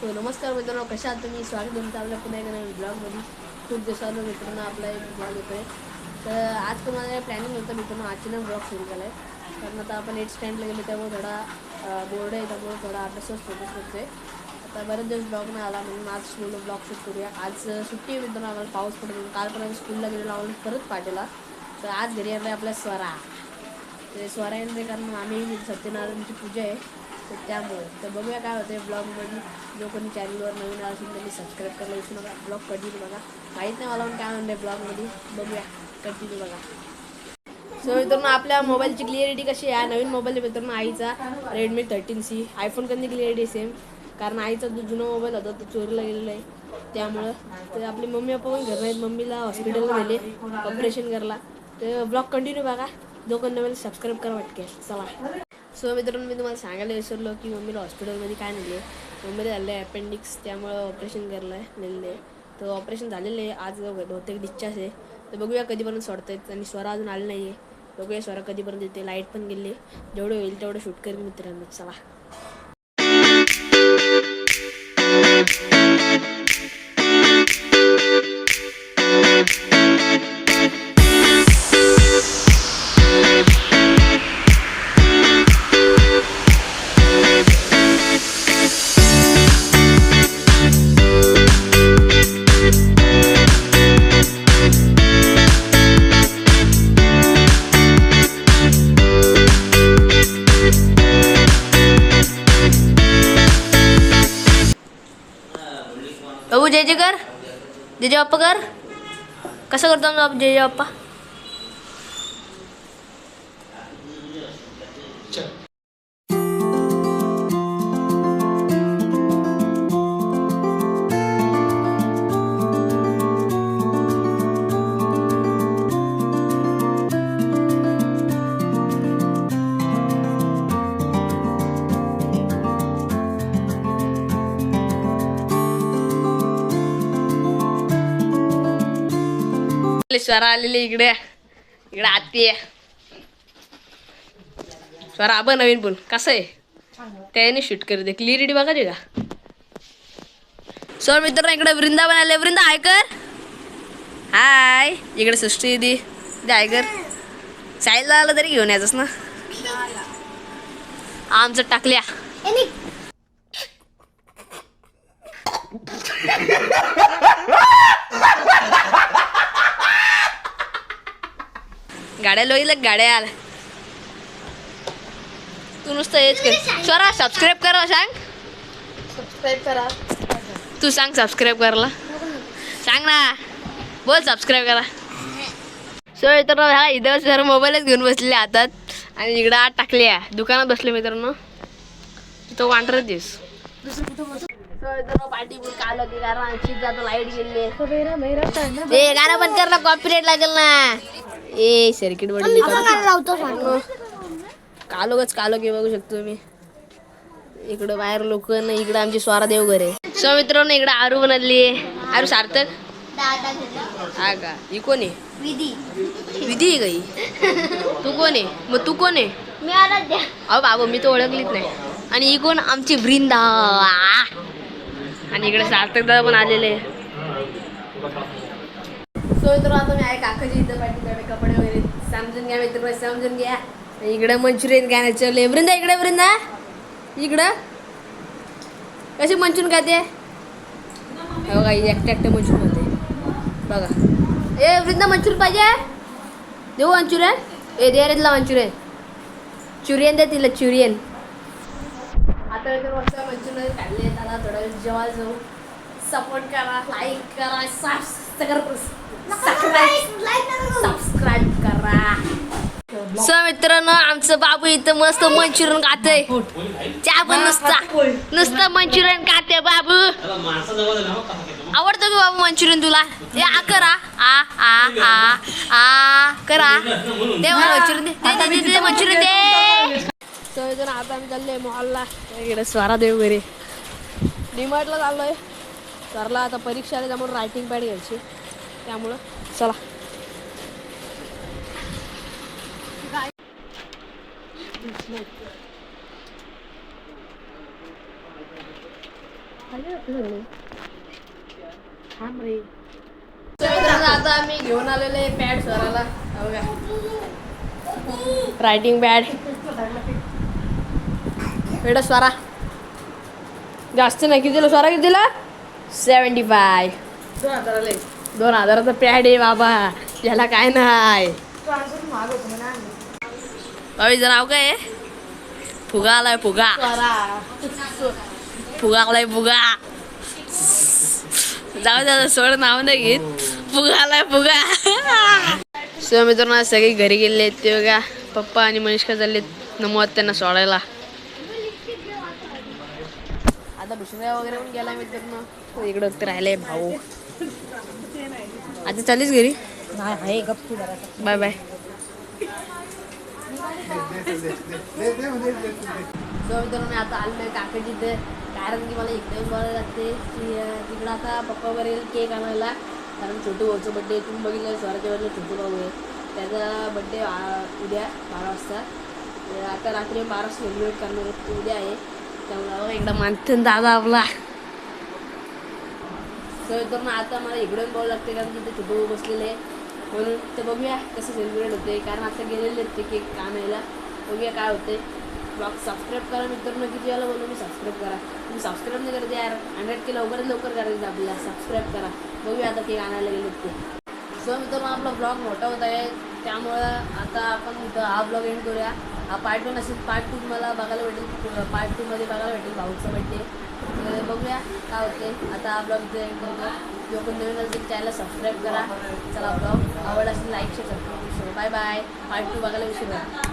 So नमस्कार मित्रांनो कशा आहात तुम्ही? स्वागत तुमचं आपल्या पुन्हा एका नवीन ब्लॉगमध्ये. खूप दिवसानं मित्रांनो आपला एक ब्लॉग येतो आहे तर आज तुम्हाला प्लॅनिंग होतं मित्रांनो अचानक ब्लॉग सुरू केला आहे कारण आता आपण एट स्टँडला गेलो त्यामुळे थोडा बोर्ड आहे त्यामुळे थोडा अभ्यासच फोकस करतो आहे आता बरेच दिवस ब्लॉग नाही आला म्हणून आज स्कूलला ब्लॉग शूट करूया. आज सुट्टी आहे मित्रांनो आम्हाला पाऊस पडत कालपर्यंत स्कूलला गेलेलो आम्हाला परत पाठवला. तर आज घरी आला आपला स्वरा. ते स्वरा येणार कारण आम्ही सत्यनारायणची पूजा आहे. तर त्यामुळे. तर बघूया काय होते ब्लॉगमध्ये. जो कोणी चॅनलवर नवीन असेल त्यांनी सबस्क्राईब करायला विसरू नका. ब्लॉग कंटिन्यू बघा. माहीत नाही मला पण काय म्हणते ब्लॉगमध्ये. बघूया. कंटिन्यू बघा. सो मित्रांनो आपल्या मोबाईलची क्लिअरिटी कशी आहे? नवीन मोबाईल मित्रांनो आईचा. रेडमी थर्टीन सी आयफोन कधी क्लिअरिटी सेम कारण आईचा जो जुना मोबाईल होता तो चोरीला गेलेला आहे. त्यामुळं तर आपली मम्मी पप्पा पण घर नाहीत मम्मीला हॉस्पिटलला नेले. ऑपरेशन करायला. तर ब्लॉग कंटिन्यू बघा. जो कोणी नवीन सबस्क्राईब करा वाटते चला. सो मित्रांनो मी तुम्हाला सांगायला विसरलो की मम्मीला हॉस्पिटलमध्ये काय नेले मम्मीला झालं आहे अपेंडिक्स त्यामुळं ऑपरेशन केलं आहे नेलेलं आहे तर ऑपरेशन झालेलं आहे. आज बहुतेक डिस्चार्ज आहे. तर बघूया कधीपर्यंत सोडतायत. आणि स्वरा अजून आले नाही आहे बघूया स्वरा कधीपर्यंत येते लाइट पण गेली. जेवढं होईल तेवढं शूट करेन मित्रांनो. चला. jadi apa kar? Kasih kartu jawab jadi apa? Swara आलेले इकडे. इकडे आती आहे स्वरा आबा नवीन पण कसं आहे? त्याने शूट करू दे. क्लिअरिटी बघा ते का? सर मित्रांनो इकडे वृंदावन आले. वृंदा हाय कर. हाय. इकडे सृष्टी दी दे हाय कर. साईला आलं तरी घेऊन यायचंस ना? आमचं टाकल्या. गाड्या लोईल गाड्या आल्या तू नुसतं हेच कर. स्वरा सबस्क्राईब करा सांग. सबस्क्राईब करा. तू सांग सबस्क्राईब करायला. सांग ना. बोल सबस्क्राईब करा. सो मित्रांनो ह्या इथं सर मोबाईलच घेऊन बसलेले हातात आणि इकडं आत टाकल्या दुकानात बसले मित्रांनो. तो वांढरच दिस. पार्टी काल होती कारण आमची आता लाइट गेली. गाणं बंद कर ना. कॉपीराईट लागेल ना. ए सर्किट लावतो सांग कालोगच कालो की बघू शकतो तुम्ही. इकडं बाहेर लोक ना इकडं आमची स्वारा देवघर आहे. सो मित्रांनो इकडं आरू बनली आहे. आरू सार्थक. हा का? ही कोण आहे? विधी. विधी आहे ही? तू कोण आहे? मग तू कोण आहे? मी अहो बाबा मी तर ओळखलीच नाही. आणि ही कोण? आमची वृंदा. आणि इकडे सार्थक दादा पण आलेले बोलतोय तर आता मी आहे काकाजी इथं पाठी कपडे वगैरे समजून घ्या मित्र समजून घ्या. इकडं मंचुरियन काय चले वृंदा इकडे वृंदा. इकडं. कशी मंचुरियन खाते? हो का एकटं एकटं मंचुरियन होते बघा. ए वृंदा मंचुरियन पाहिजे? देऊ मंचुरियन? ए दे रे तुला मंचुरियन. चुरियन दे तिला चुरियन. आता इथे मस्त मंचुरियन काढले त्याला थोडा वेळ जेवायला जाऊ. सपोर्ट करा लाईक करा सबस्क्राईब सबस्क्राईब करा. सो मित्रांनो आमचं बाबू इथं मस्त मंचुरियन खाते चहा पण नुसता. नुसतं मंचुरियन खाते बाबू. आवडतं का बाबू मंचुरियन तुला? ते आ करा. आ आ आ आ करा. दे मला मंचुरियन दे. दे दे मंचुरियन दे. So, आता आम्ही चाललोय मॉलला इकडे स्वारा देव घरी डिमार्टला चाललोय. सरला आता परीक्षा आली त्यामुळे रायटिंग पॅड घ्यायची. त्यामुळं चला. आता आम्ही घेऊन आलेले पॅड स्वराला बघा. रायटिंग पॅड बेटा स्वरा. जास्त नाही किती दिलं? स्वरा किती दिला? सेवन्टी फाय दोन हजाराला दोन हजाराचा पॅड आहे बाबा. याला काय नाही. बावीचं नाव काय फुगा आलाय फुगा. फुगा आलाय फुगा. जाऊ द्या सोड नाव नाही घेत. फुगा आलाय फुगा. सो मित्रांनो सगळे घरी गेले आहेत ते बघा. पप्पा आणि मनिष्का चाललेत नमवत त्यांना सोडायला. आता दुसऱ्या वगैरे पण गेला मित्रांनो. इकडं तर राहिलाय भाऊ. आता चालीस घरी? Bye bye. सो मित्रांनो मी आता आलो आहे काकाची कारण की मला इकडे बोलायला लागते की तिकडं आता पप्पा बरेल केक आणायला. कारण छोटू भाऊचा बड्डे तुम्ही बघितलं स्वराच्या वडील छोटू भाऊ आहे. त्याचा बड्डे उद्या बारा वाजता. तर आता रात्री बारा वाजता सेलिब्रेट करणार आहे तो उद्या आहे. त्यामुळे एकदा मानते दादा आपला. सो तर मग आता मला इकडून बघावं लागते कारण की ते भाऊ बसलेले आहे. म्हणून तर बघूया कसं सेलिब्रेट होते कारण आता गेलेले आहेत ते केक आणायला. बघूया काय होते ब्लॉग सबस्क्राईब करा मित्रांनो. किती याला बोलू मी सबस्क्राईब करा. तुम्ही सबस्क्राईब नाही करते यार. हंड्रेड के लवकरात लवकर करायचं आपल्याला. सबस्क्राईब करा. बघूया आता केक आणायला गेलेत ते. सो मित्रांनो आपला ब्लॉग मोठा होत आहे. त्यामुळं आता आपण हा ब्लॉग एंड करूया. हा पार्ट वन असेल. पार्ट टू तुम्हाला बघायला भेटेल. पार्ट टूमध्ये बघायला भेटेल. भाऊचं भेटते तर बघूया काय होते आता हा ब्लॉग इथे करतो जो कोण नवीन असेल चॅनल सबस्क्राईब करा. चला ब्लॉग आवड असेल like share subscribe bye bye part two बघायला विसरू नका.